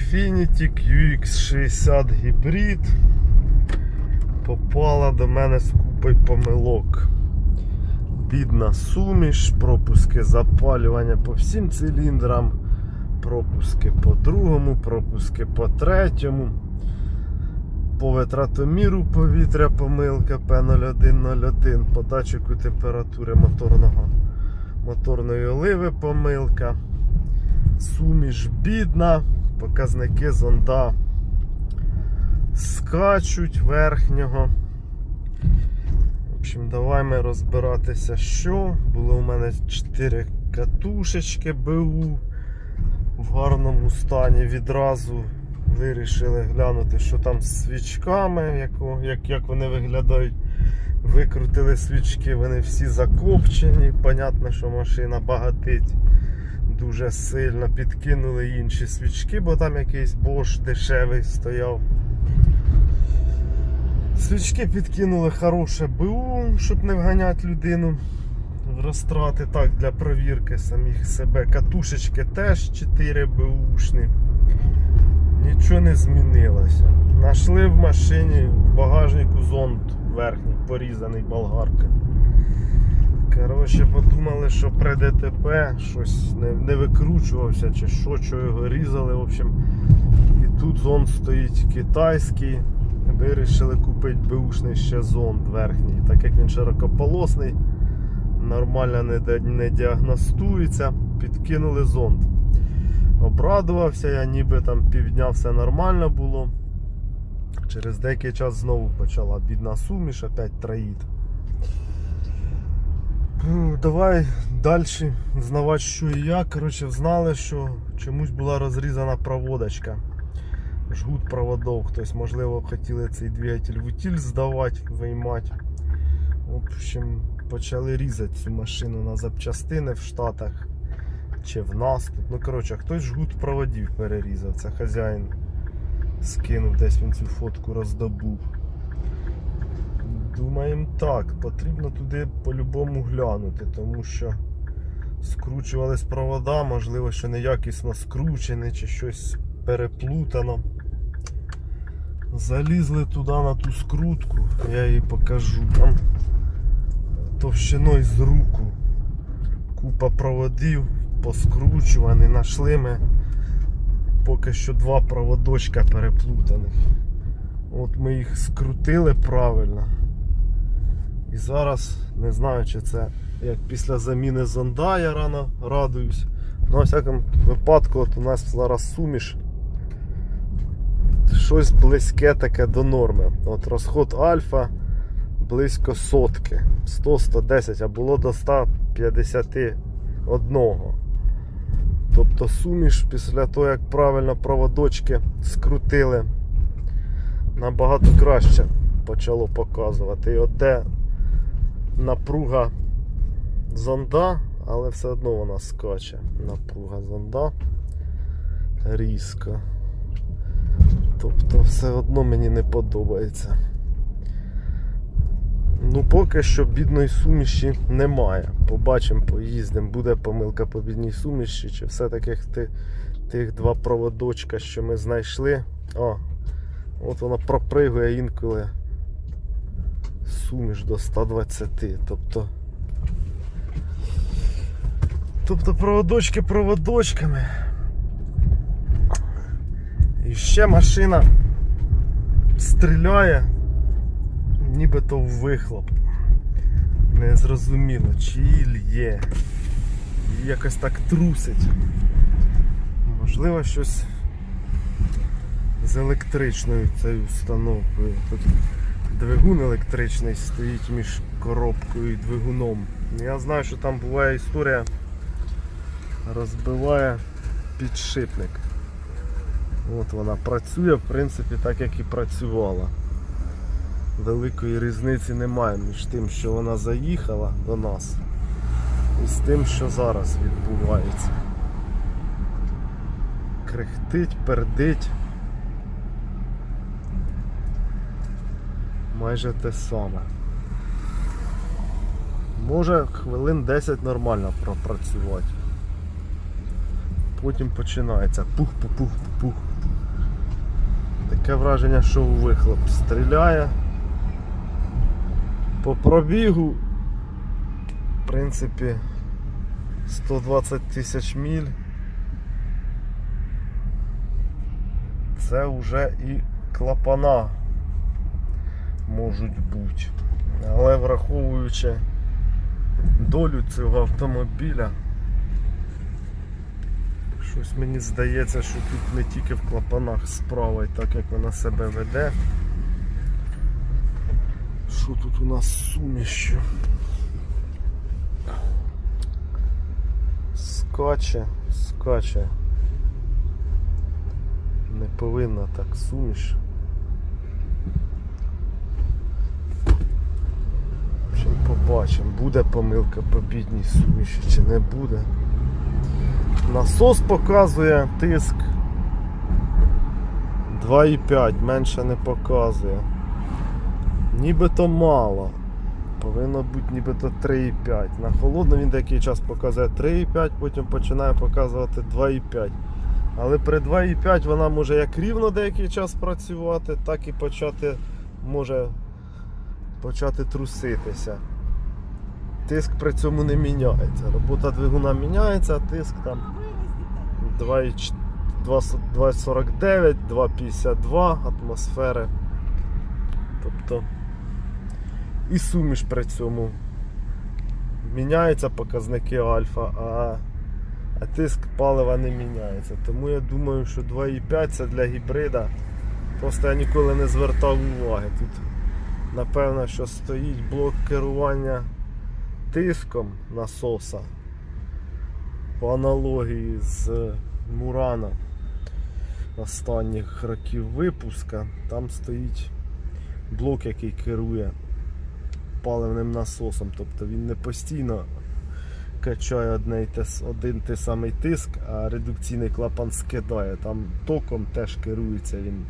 Infiniti QX60 Hybrid попала до мене з купою помилок. Бідна суміш, пропуски запалювання по всім циліндрам, пропуски по другому, пропуски по третьому. По витратоміру повітря помилка P0101, по температури моторного, моторної оливи помилка. Суміш бідна, показники зонда скачуть верхнього. В общем, давай ми розбиратися, що. Було у мене 4 катушечки БУ в гарному стані. Відразу вирішили глянути, що там з свічками, яко- як, як вони виглядають. Викрутили свічки, вони всі закопчені. Понятно, що машина багатить дуже сильно. Підкинули інші свічки, бо там якийсь Bosch дешевий стояв. Свічки підкинули хороше БУ, щоб не вганяти людину в розтрати так для провірки самих себе. Катушечки теж 4 БУшні. Нічого не змінилося. Нашли в машині в багажнику зонд верхній, порізаний болгаркою. Коротше, подумали, що при ДТП щось не, не викручувався чи що, що його різали. В общем, і тут зонд стоїть китайський. Вирішили купити беушний ще зонд верхній, так як він широкополосний, нормально не, не діагностується, підкинули зонд. Обрадувався я, ніби там півдня все нормально було. Через деякий час знову почала бідна суміш, опять троїть. Ну, Давай далі знавати, що і як. Коротше, знали, що чомусь була розрізана проводочка. Жгут проводов. Хтось, можливо, хотіли цей двигатель в утиль здавати, виймати. В общем, почали різати цю машину на запчастини в Штатах чи в нас тут. Ну, коротше, хтось жгут проводів перерізав. Це хазяїн скинув, десь він цю фотку роздобув. Думаємо так, потрібно туди по-любому глянути, тому що скручувались провода, можливо, що неякісно скручені чи щось переплутано. Залізли туди на ту скрутку, я їй покажу. Там товщиною з руку. Купа проводів поскручувані, знайшли ми поки що два проводочка переплутаних. От ми їх скрутили правильно. І зараз не знаю, чи це як після заміни зонда я рано радуюсь. Ну, у всякому випадку, от у нас зараз суміш. Щось близьке таке до норми. От розход альфа близько сотки. 100-110, а було до 151. Тобто суміш після того, як правильно проводочки скрутили, набагато краще почало показувати. І от де напруга зонда, але все одно вона скаче. Напруга зонда різко. Тобто все одно мені не подобається. Ну, поки що бідної суміші немає. Побачимо, поїздимо, буде помилка по бідній суміші, чи все-таки ти, тих два проводочка, що ми знайшли. О, от воно пропригує інколи суміш до 120. Тобто. Тобто проводочки проводочками. І ще машина стріляє, нібито в вихлоп. Не зрозуміло, чи є. Її якось так трусить. Можливо, щось з електричною цією установкою. Тут двигун електричний стоїть між коробкою і двигуном. Я знаю, що там буває історія, розбиває підшипник. От вона працює, в принципі, так як і працювала. Великої різниці немає між тим, що вона заїхала до нас і з тим, що зараз відбувається. Крехтить, пердить. Майже те саме. Може хвилин 10 нормально пропрацювати. Потім починається пух-пух-пух-пух. таке враження, що вихлоп стріляє. По пробігу, в принципі, 120 тисяч міль. Це вже і клапана можуть бути. Але враховуючи долю цього автомобіля, щось мені здається, що тут не тільки в клапанах справа, і так як вона себе веде. Що тут у нас з сумішю? Скаче, скаче. Не повинна так суміш. В общем, побачимо, буде помилка по бідній суміші чи не буде. Насос показує тиск 2,5, менше не показує. Нібито мало. Повинно бути нібито 3,5. На холодно він деякий час показує 3,5, потім починає показувати 2,5. Але при 2,5 вона може як рівно деякий час працювати, так і почати може почати труситися. Тиск при цьому не міняється. Робота двигуна міняється, а тиск там 2,49, 2,52 атмосфери. Тобто і суміш при цьому. Міняються показники альфа, а, а тиск палива не міняється. Тому я думаю, що 2,5 це для гібрида. Просто я ніколи не звертав уваги. Тут напевно, що стоїть блок керування тиском насоса по аналогії з Мурана останніх років випуска. Там стоїть блок, який керує паливним насосом. Тобто він не постійно качає одне й те, один той самий тиск, а редукційний клапан скидає. Там током теж керується він.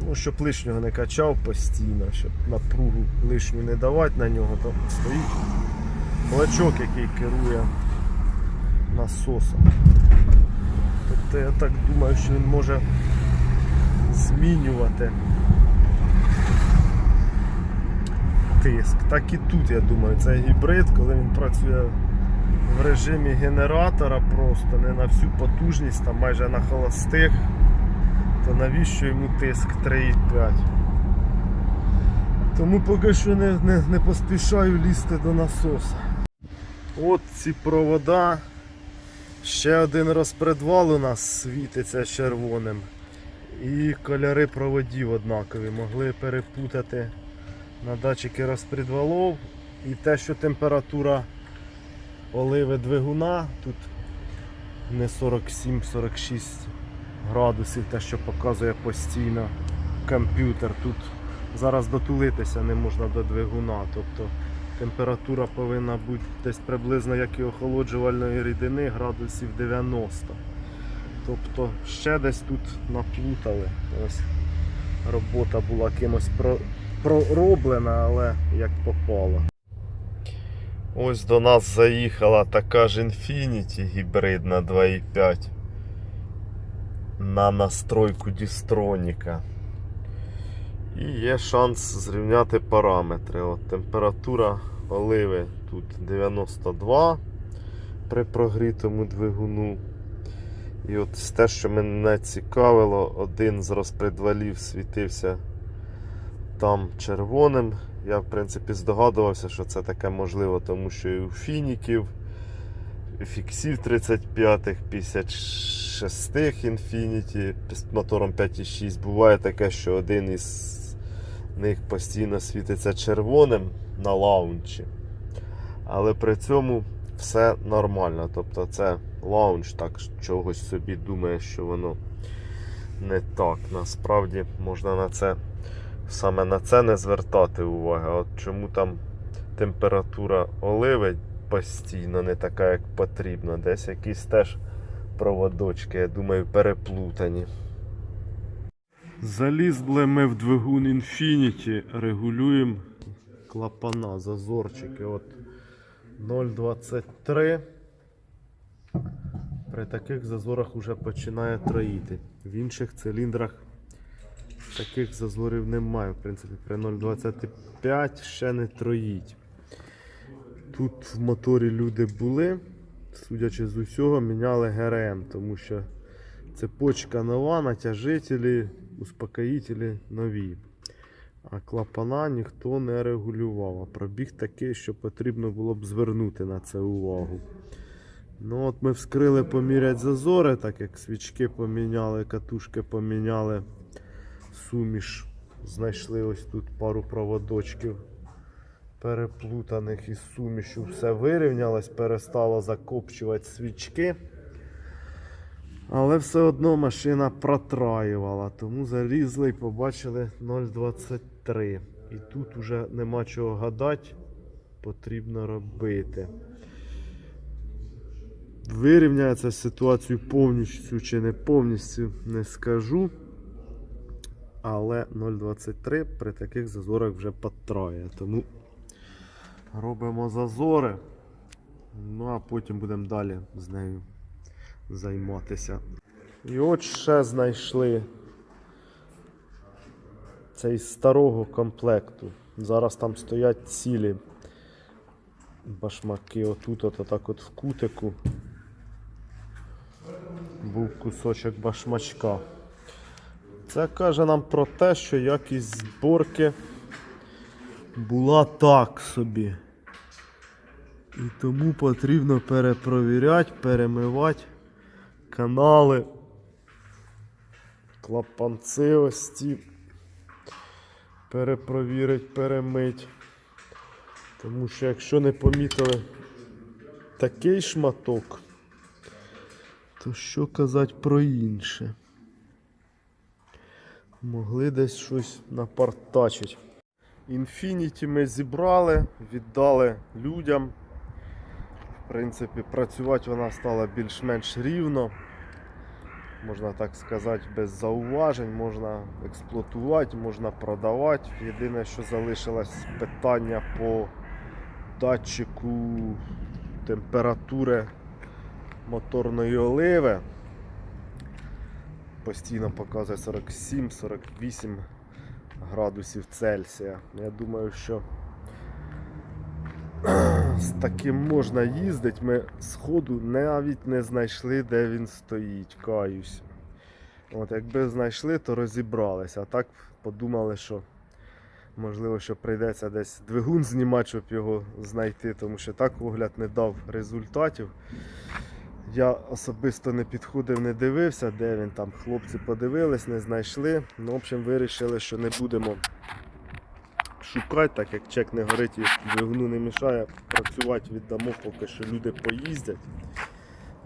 Ну, щоб лишнього не качав постійно, щоб напругу лишню не давати на нього, то стоїть блочок, який керує насосом. Тобто я так думаю, що він може змінювати тиск. Так і тут, я думаю, це гібрид, коли він працює в режимі генератора просто не на всю потужність, там майже на холостих, то навіщо йому тиск 3,5? Тому поки що не, не, не поспішаю лізти до насоса. От ці провода. Ще один розпредвал у нас світиться червоним. І кольори проводів однакові. Могли перепутати на датчики розпредвалов. І те, що температура оливи двигуна тут не 47-46 градусів, те, що показує постійно комп'ютер. Тут зараз дотулитися не можна до двигуна. Тобто температура повинна бути десь приблизно як і охолоджувальної рідини градусів 90. Тобто ще десь тут наплутали. Ось робота була кимось про, пророблена, але як попало. Ось до нас заїхала така ж Infiniti гібридна 2.5 на настройку Дістроніка. І є шанс зрівняти параметри. От, температура оливи тут 92 при прогрітому двигуну. І от те, що мене цікавило, один з розпредвалів світився там червоним. Я в принципі здогадувався, що це таке можливо, тому що і у фініків, фіксів 35-х, 56-х Infinity з мотором 5.6 буває таке, що один із них постійно світиться червоним на лаунчі. Але при цьому все нормально. Тобто це лаунч так чогось собі думає, що воно не так. Насправді можна на це саме на це не звертати уваги. От чому там температура оливи постійно не така, як потрібно. Десь якісь теж проводочки, я думаю, переплутані. Залізли ми в двигун Infinity, регулюємо клапана, зазорчики. От 0,23. При таких зазорах вже починає троїти. В інших циліндрах таких зазорів немає. В принципі, при 0,25 ще не троїть. Тут в моторі люди були, судячи з усього, міняли ГРМ, тому що цепочка нова, натяжителі, успокоїтелі нові. А клапана ніхто не регулював. А пробіг такий, що потрібно було б звернути на це увагу. Ну от Ми вскрили поміряти зазори, так як свічки поміняли, катушки поміняли, суміш. Знайшли ось тут пару проводочків переплутаних із сумішю. Все вирівнялось, перестало закопчувати свічки. Але все одно машина протраювала, тому залізли і побачили 0,23. І тут уже нема чого гадати, потрібно робити. Вирівняється ситуацію повністю чи не повністю не скажу. Але 0,23 при таких зазорах вже потрає. Тому робимо зазори. Ну а потім будемо далі з нею займатися. І от ще знайшли цей старого комплекту. Зараз там стоять цілі башмаки. Отут, от, отак от в кутику. Був кусочок башмачка. Це каже нам про те, що якість зборки була так собі. І тому потрібно перепровіряти, перемивати канали, клапанці ось ці. Перепровірить, перемить. Тому що якщо не помітили такий шматок, то що казати про інше? Могли десь щось напартачить. Infinity ми зібрали, віддали людям. В принципі, працювати вона стала більш-менш рівно. Можна так сказати, без зауважень, можна експлуатувати, можна продавати. Єдине, що залишилось питання по датчику температури моторної оливи. Постійно показує 47-48 градусів Цельсія. Я думаю, що з таким можна їздити. Ми сходу навіть не знайшли, де він стоїть, каюсь. От, якби знайшли, то розібралися. А так подумали, що можливо, що прийдеться десь двигун знімати, щоб його знайти, тому що так огляд не дав результатів. Я особисто не підходив, не дивився, де він там. Хлопці подивились, не знайшли. Ну, в общем, вирішили, що не будемо шукати, так як чек не горить і двигуну не мішає. Працювати віддамо, поки що люди поїздять.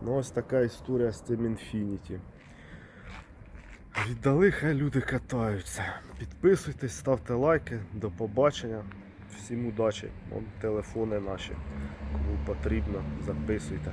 Ну, ось така історія з цим Infinity. Віддали, хай люди катаються. Підписуйтесь, ставте лайки. До побачення. Всім удачі. Вон телефони наші. Кому потрібно, записуйте.